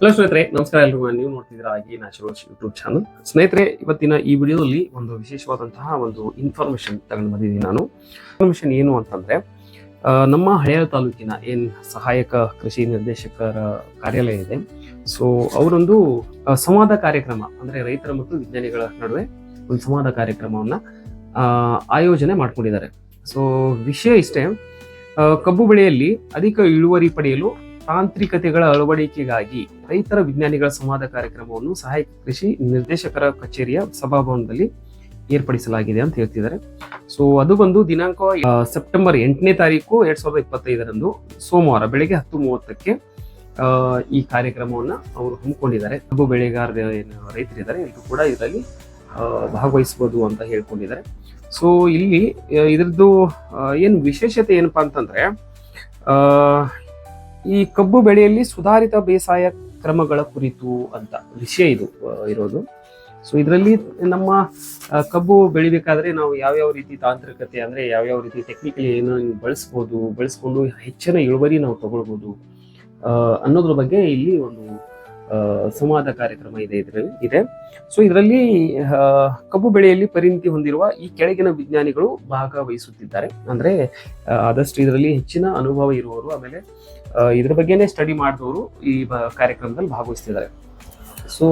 Hello ಸ್ನೇಹಿತರೆ, ನಮಸ್ಕಾರ ಎಲ್ರಿಗೂ. ನೀವು ನೋಡ್ತಿದ್ದೀರಾ ಆಗಿ ನ್ಯಾಚುರಲ್ಸ್ ಯೂಟ್ಯೂಬ್ ಚಾನಲ್ ಸ್ನೇಹಿತರೆ, ಇವತ್ತಿನ ಈ ವಿಡಿಯೋದಲ್ಲಿ ಒಂದು ವಿಶೇಷವಾದಂತಹ ಒಂದು ಇನ್ಫಾರ್ಮೇಶನ್ ತಗೊಂಡು ಬಂದಿದ್ದೀನಿ ನಾನು. ಇನ್ಫಾರ್ಮೇಶನ್ ಏನು ಅಂತಂದ್ರೆ ನಮ್ಮ ಹಳೆಯ ತಾಲೂಕಿನ ಏನ್ ಸಹಾಯಕ ಕೃಷಿ ನಿರ್ದೇಶಕರ ಕಾರ್ಯಾಲಯ ಇದೆ. ಸೊ ಅವರೊಂದು ಸಂವಾದ ಕಾರ್ಯಕ್ರಮ, ಅಂದ್ರೆ ರೈತರ ಮತ್ತು ವಿಜ್ಞಾನಿಗಳ ನಡುವೆ ಒಂದು ಸಂವಾದ ಕಾರ್ಯಕ್ರಮವನ್ನ ಆಯೋಜನೆ ಮಾಡ್ಕೊಂಡಿದ್ದಾರೆ. ಸೊ ವಿಷಯ ಇಷ್ಟೇ ಕಬ್ಬು ಬೆಳೆಯಲ್ಲಿ ಅಧಿಕ ಇಳುವರಿ ಪಡೆಯಲು ತಾಂತ್ರಿಕತೆಗಳ ಅಳವಡಿಕೆಗಾಗಿ ರೈತರ ವಿಜ್ಞಾನಿಗಳ ಸಂವಾದ ಕಾರ್ಯಕ್ರಮವನ್ನು ಸಹಾಯಕ ಕೃಷಿ ನಿರ್ದೇಶಕರ ಕಚೇರಿಯ ಸಭಾಭವನದಲ್ಲಿ ಏರ್ಪಡಿಸಲಾಗಿದೆ ಅಂತ ಹೇಳ್ತಿದ್ದಾರೆ. ಸೊ ಅದು ಬಂದು ದಿನಾಂಕ ಸೆಪ್ಟೆಂಬರ್ ಎಂಟನೇ ತಾರೀಕು ಎರಡ್ ಸಾವಿರದ ಇಪ್ಪತ್ತೈದರಂದು ಸೋಮವಾರ ಬೆಳಗ್ಗೆ ಹತ್ತು ಮೂವತ್ತಕ್ಕೆ ಈ ಕಾರ್ಯಕ್ರಮವನ್ನು ಅವರು ಹಮ್ಮಿಕೊಂಡಿದ್ದಾರೆ. ಕಬ್ಬು ಬೆಳೆಗಾರರ ರೈತರಿದ್ದಾರೆ ಎಲ್ಲರೂ ಕೂಡ ಇದರಲ್ಲಿ ಭಾಗವಹಿಸಬಹುದು ಅಂತ ಹೇಳ್ಕೊಂಡಿದ್ದಾರೆ. ಸೊ ಇಲ್ಲಿ ಇದರದ್ದು ಏನು ವಿಶೇಷತೆ ಏನಪ್ಪಾ ಅಂತಂದ್ರೆ ಈ ಕಬ್ಬು ಬೆಳೆಯಲ್ಲಿ ಸುಧಾರಿತ ಬೇಸಾಯ ಕ್ರಮಗಳ ಕುರಿತು ಅಂತ ವಿಷಯ ಇದು ಇರೋದು. ಸೊ ಇದರಲ್ಲಿ ನಮ್ಮ ಕಬ್ಬು ಬೆಳಿಬೇಕಾದ್ರೆ ನಾವು ಯಾವ್ಯಾವ ರೀತಿ ತಾಂತ್ರಿಕತೆ ಅಂದ್ರೆ ಯಾವ್ಯಾವ ರೀತಿ ಟೆಕ್ನಿಕಲಿ ಏನು ಬಳಸ್ಬೋದು, ಬಳಸ್ಕೊಂಡು ಹೆಚ್ಚಿನ ಇಳುವರಿ ನಾವು ತಗೊಳ್ಬೋದು ಅನ್ನೋದ್ರ ಬಗ್ಗೆ ಇಲ್ಲಿ ಒಂದು ಸಂವಾದ ಕಾರ್ಯಕ್ರಮ ಇದೆ ಇದರಲ್ಲಿ, ಇದೆ. ಸೊ ಇದರಲ್ಲಿ ಕಬ್ಬು ಬೆಳೆಯಲ್ಲಿ ಪರಿಣಿತಿ ಹೊಂದಿರುವ ಈ ಕೆಳಗಿನ ವಿಜ್ಞಾನಿಗಳು ಭಾಗವಹಿಸುತ್ತಿದ್ದಾರೆ. ಅಂದ್ರೆ ಆದಷ್ಟು ಇದರಲ್ಲಿ ಹೆಚ್ಚಿನ ಅನುಭವ ಇರುವವರು, ಆಮೇಲೆ ಇದ್ರ ಬಗ್ಗೆನೇ ಸ್ಟಡಿ ಮಾಡಿದವರು ಈ ಕಾರ್ಯಕ್ರಮದಲ್ಲಿ ಭಾಗವಹಿಸ್ತಿದ್ದಾರೆ. ಸೊ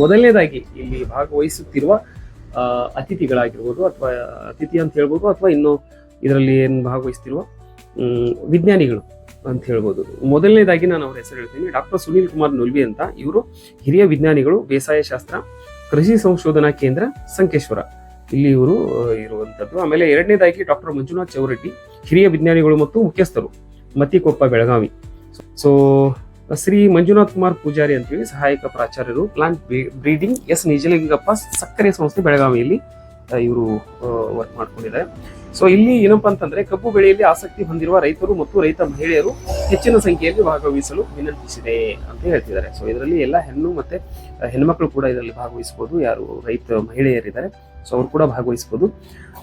ಮೊದಲನೇದಾಗಿ ಇಲ್ಲಿ ಭಾಗವಹಿಸುತ್ತಿರುವ ಅತಿಥಿಗಳಾಗಿರ್ಬೋದು ಅಥವಾ ಅತಿಥಿ ಅಂತ ಹೇಳ್ಬೋದು ಅಥವಾ ಇನ್ನು ಇದರಲ್ಲಿ ಏನು ಭಾಗವಹಿಸ್ತಿರುವ ವಿಜ್ಞಾನಿಗಳು. ಅಂತ ಹೇಳ್ಬೋದು. ಮೊದಲನೇದಾಗಿ ನಾನು ಅವ್ರ ಹೆಸರು ಹೇಳ್ತೀನಿ. ಡಾಕ್ಟರ್ ಸುನೀಲ್ ಕುಮಾರ್ ನುಲ್ವಿ ಅಂತ ಇವರು ಹಿರಿಯ ವಿಜ್ಞಾನಿಗಳು, ಬೇಸಾಯ ಶಾಸ್ತ್ರ, ಕೃಷಿ ಸಂಶೋಧನಾ ಕೇಂದ್ರ ಸಂಕೇಶ್ವರ. ಇಲ್ಲಿ ಇವರು ಇರುವಂತದ್ದು. ಆಮೇಲೆ ಎರಡನೇದಾಗಿ ಡಾಕ್ಟರ್ ಮಂಜುನಾಥ್ ಚೌರೆಡ್ಡಿ ಹಿರಿಯ ವಿಜ್ಞಾನಿಗಳು ಮತ್ತು ಮುಖ್ಯಸ್ಥರು, ಮತ್ತಿಕೊಪ್ಪ ಬೆಳಗಾವಿ. ಸೊ ಶ್ರೀ ಮಂಜುನಾಥ್ ಕುಮಾರ್ ಪೂಜಾರಿ ಅಂತೇಳಿ ಸಹಾಯಕ ಪ್ರಾಚಾರ್ಯರು ಪ್ಲಾಂಟ್ ಬ್ರೀಡಿಂಗ್ ಎಸ್ ನಿಜಲಿಂಗಪ್ಪ ಸಕ್ಕರೆ ಸಂಸ್ಥೆ ಬೆಳಗಾವಿಯಲ್ಲಿ ಇವರು ವರ್ಕ್ ಮಾಡ್ಕೊಂಡಿದ್ದಾರೆ. ಸೊ ಇಲ್ಲಿ ಏನಪ್ಪಾ ಅಂತಂದ್ರೆ, ಕಬ್ಬು ಬೆಳೆಯಲ್ಲಿ ಆಸಕ್ತಿ ಹೊಂದಿರುವ ರೈತರು ಮತ್ತು ರೈತ ಮಹಿಳೆಯರು ಹೆಚ್ಚಿನ ಸಂಖ್ಯೆಯಲ್ಲಿ ಭಾಗವಹಿಸಲು ವಿನಂತಿಸಿದೆ ಅಂತ ಹೇಳ್ತಿದ್ದಾರೆ. ಸೊ ಇದರಲ್ಲಿ ಎಲ್ಲ ಹೆಣ್ಣು ಮತ್ತೆ ಹೆಣ್ಮಕ್ಳು ಕೂಡ ಇದರಲ್ಲಿ ಭಾಗವಹಿಸಬಹುದು. ಯಾರು ರೈತ ಮಹಿಳೆಯರಿದ್ದಾರೆ ಸೊ ಅವರು ಕೂಡ ಭಾಗವಹಿಸಬಹುದು.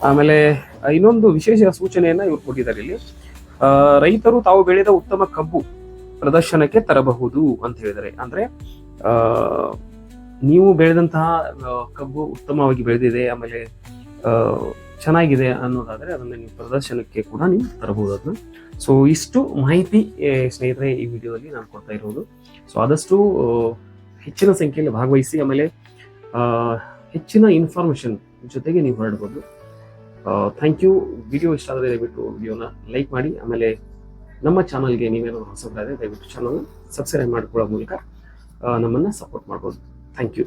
ಆಮೇಲೆ ಇನ್ನೊಂದು ವಿಶೇಷ ಸೂಚನೆಯನ್ನ ಇವ್ರು ಕೊಟ್ಟಿದ್ದಾರೆ ಇಲ್ಲಿ. ರೈತರು ತಾವು ಬೆಳೆದ ಉತ್ತಮ ಕಬ್ಬು ಪ್ರದರ್ಶನಕ್ಕೆ ತರಬಹುದು ಅಂತ ಹೇಳಿದ್ದಾರೆ. ಅಂದ್ರೆ ನೀವು ಬೆಳೆದಂತಹ ಕಬ್ಬು ಉತ್ತಮವಾಗಿ ಬೆಳೆದಿದೆ ಆಮೇಲೆ ಚೆನ್ನಾಗಿದೆ ಅನ್ನೋದಾದರೆ ಅದನ್ನು ನೀವು ಪ್ರದರ್ಶನಕ್ಕೆ ಕೂಡ ನೀವು ತರಬಹುದು ಅದನ್ನ ಸೊ ಇಷ್ಟು ಮಾಹಿತಿ ಸ್ನೇಹಿತರೆ ಈ ವಿಡಿಯೋದಲ್ಲಿ ನಾನು ಕೊಡ್ತಾ ಇರೋದು. ಸೊ ಆದಷ್ಟು ಹೆಚ್ಚಿನ ಸಂಖ್ಯೆಯಲ್ಲಿ ಭಾಗವಹಿಸಿ, ಆಮೇಲೆ ಹೆಚ್ಚಿನ ಇನ್ಫಾರ್ಮೇಷನ್ ಜೊತೆಗೆ ನೀವು ಹೊರಡ್ಬೋದು. ಥ್ಯಾಂಕ್ ಯು ವಿಡಿಯೋ ಇಷ್ಟ ಆದರೆ ದಯವಿಟ್ಟು ವಿಡಿಯೋನ ಲೈಕ್ ಮಾಡಿ, ಆಮೇಲೆ ನಮ್ಮ ಚಾನಲ್ಗೆ ನೀವೇನಾದರೂ ಹೊಸದಾದರೆ ದಯವಿಟ್ಟು ಚಾನಲ್ ಸಬ್ಸ್ಕ್ರೈಬ್ ಮಾಡ್ಕೊಳ್ಳೋ ಮೂಲಕ ನಮ್ಮನ್ನ ಸಪೋರ್ಟ್ ಮಾಡ್ಬೋದು. Thank you